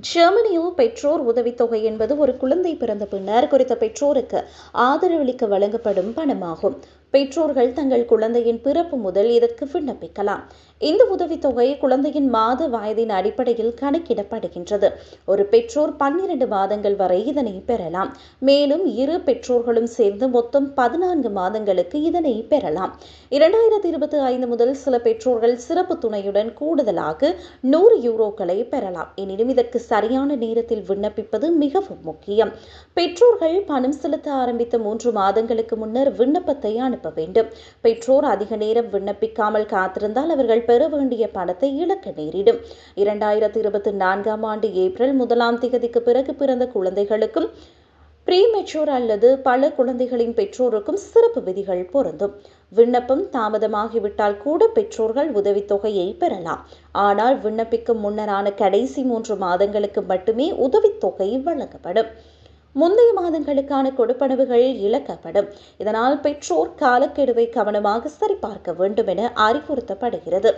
ஜெர்மனியில் பெற்றோர் உதவித்தொகை என்பது ஒரு குழந்தை பிறந்த பின்னர் குறித்த பெற்றோருக்கு ஆதரவளிக்க வழங்கப்படும் பணமாகும். பெற்றோர்கள் தங்கள் குழந்தையின் பிறப்பு முதல் இதற்கு விண்ணப்பிக்கலாம். இந்த உதவித்தொகை குழந்தையின் மாத வயதின் அடிப்படையில் கணக்கிடப்படுகின்றது. ஒரு பெற்றோர் பன்னிரண்டு மாதங்கள் வரை இதனை பெறலாம். மேலும் இரு பெற்றோர்களும் சேர்ந்து மொத்தம் பதினான்கு மாதங்களுக்கு இதனை பெறலாம். இரண்டாயிரத்தி இருபத்தி ஐந்து முதல் சில பெற்றோர்கள் சிறப்பு துணையுடன் கூடுதலாக நூறு யூரோக்களை பெறலாம். எனினும் இதற்கு சரியான நேரத்தில் விண்ணப்பிப்பது மிகவும் முக்கியம். பெற்றோர்கள் பணம் செலுத்த ஆரம்பித்த மூன்று மாதங்களுக்கு முன்னர் விண்ணப்பத்தை அனுப்ப அனுப்ப வேண்டும். பெற்றோர் அதிக நேரம் விண்ணப்பிக்காமல் காத்திருந்தால் அவர்கள் பெற வேண்டிய பணத்தை இழக்க நேரிடும். இரண்டாயிரத்தி இருபத்தி நான்காம் ஆண்டு ஏப்ரல் முதலாம் திகதிக்கு பிறகு பிறந்த குழந்தைகளுக்கும் ப்ரீமெச்சூர் அல்லது பல குழந்தைகளின் பெற்றோருக்கும் சிறப்பு விதிகள் பொருந்தும். விண்ணப்பம் தாமதமாகிவிட்டால் கூட பெற்றோர்கள் உதவித்தொகையை பெறலாம். ஆனால் விண்ணப்பிக்கும் முன்னரான கடைசி மூன்று மாதங்களுக்கு மட்டுமே உதவித்தொகை வழங்கப்படும். முந்தைய மாதங்களுக்கான கொடுப்பனவுகள் இழக்கப்படும். இதனால் பெற்றோர் காலக்கெடுவை கவனமாக சரிபார்க்க வேண்டும் என அறிவுறுத்தப்படுகிறது.